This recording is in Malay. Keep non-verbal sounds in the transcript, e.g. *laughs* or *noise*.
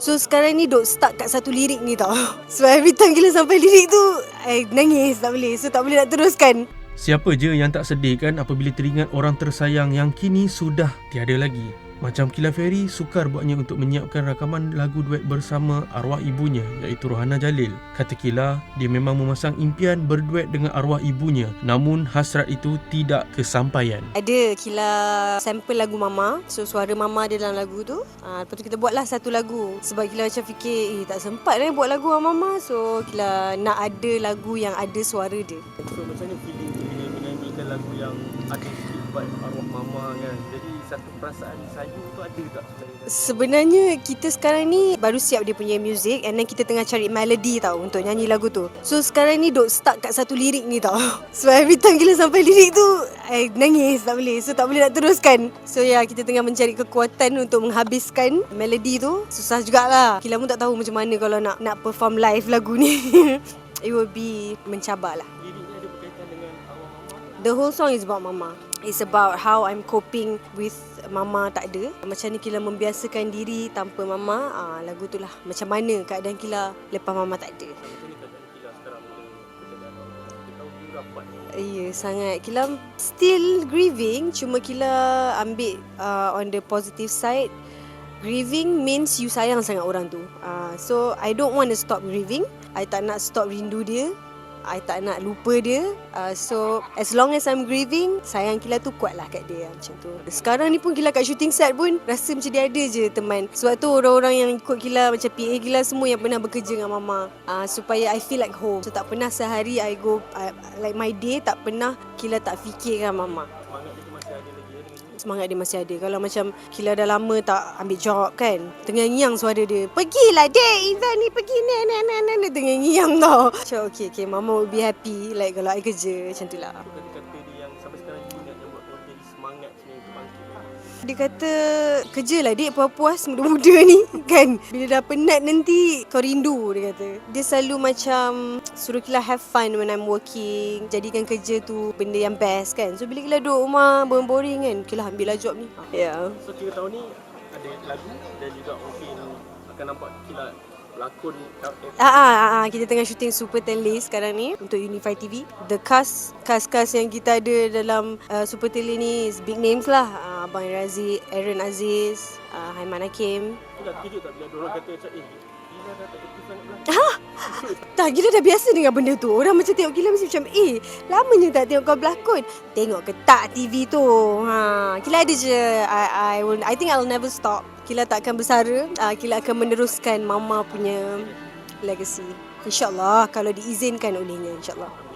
So sekarang ni duk stuck kat satu lirik ni tau. *laughs* So every time Gila sampai lirik tu, I nangis tak boleh. So tak boleh nak teruskan. Siapa je yang tak sedih kan apabila teringat orang tersayang yang kini sudah tiada lagi. Macam Kila Ferry sukar buatnya untuk menyiapkan rakaman lagu duet bersama arwah ibunya iaitu Rohana Jalil. Kata Kila, dia memang memasang impian berduet dengan arwah ibunya namun hasrat itu tidak kesampaian. Ada Kila sample lagu Mama. So suara Mama dia dalam lagu tu. Uh, lepas tu kita buatlah satu lagu. Sebab Kila macam fikir, eh tak sempat lah buat lagu dengan Mama. So Kila nak ada lagu yang ada suara dia. So macam mana feeling bila menyanyikan lagu yang ada vibe arwah mama kan. Jadi satu perasaan sayang tu ada tak sebenarnya? Sebenarnya kita sekarang ni baru siap dia punya music and then kita tengah cari melody tau untuk nyanyi lagu tu. So sekarang ni duk stuck kat satu lirik ni tau. *laughs* So every time Gila sampai lirik tu, I nangis tak boleh. So tak boleh nak teruskan. So ya yeah, kita tengah mencari kekuatan untuk menghabiskan melody tu. Susah jugalah. Gila pun tak tahu macam mana kalau nak nak perform live lagu ni. *laughs* It will be mencabar lah. The whole song is about mama. It's about how I'm coping with mama tak ada. Macam ni Kila membiasakan diri tanpa mama. Ah, lagu tu lah. Macam mana keadaan Kila lepas mama tak ada. Ya, sangat. Kila still grieving. Cuma Kila ambil uh, on the positive side. Grieving means you sayang sangat orang tu. Uh, so, I don't want to stop grieving. I tak nak stop rindu dia. I tak nak lupa dia. Uh, so, as long as I'm grieving, sayang Kila tu kuat lah kat dia macam tu. Sekarang ni pun Kila kat shooting set pun rasa macam dia ada je teman. Sebab tu orang-orang yang ikut Kila macam PA Kila semua yang pernah bekerja dengan Mama. Uh, supaya I feel like home. So, tak pernah sehari I go, uh, like my day tak pernah Kila tak fikirkan Mama semangat dia masih ada. Kalau macam Kila dah lama tak ambil job kan. Tengah ngiang suara dia. Pergilah dek event ni pergi ni ni ni ni ni tengah ngiang tau. Macam okay okay mama will be happy like kalau I kerja macam tu lah. Dia kata kerja lah dek puas-puas muda-muda ni *laughs* kan. Bila dah penat nanti kau rindu dia kata. Dia selalu macam suruh Kila have fun when I'm working. Jadikan kerja tu benda yang best kan. So bila Kila duduk rumah boring-boring kan. Kila ambil lah job ni. Ya. Yeah. So 3 tahun ni ada lagu dan juga mungkin akan nampak Kila pelakon Ah, ah, ah, ah, kita tengah syuting Super 10 List sekarang ni untuk Unify TV. The cast, cast-cast yang kita ada dalam uh, Super 10 List ni is big names lah. Uh, Abang Razi, Aaron Aziz, uh, Haiman Hakim. Dah kejut tak bila orang kata macam eh Dah tak gila dah biasa dengan benda tu. Orang macam tengok gila mesti macam, eh, lamanya tak tengok kau berlakon. Tengok ke tak TV tu. Ha, Kila ada je. I, I, will, I think I'll never stop. Kila tak akan bersara. Uh, Kila akan meneruskan mama punya legacy. InsyaAllah kalau diizinkan olehnya, insyaAllah.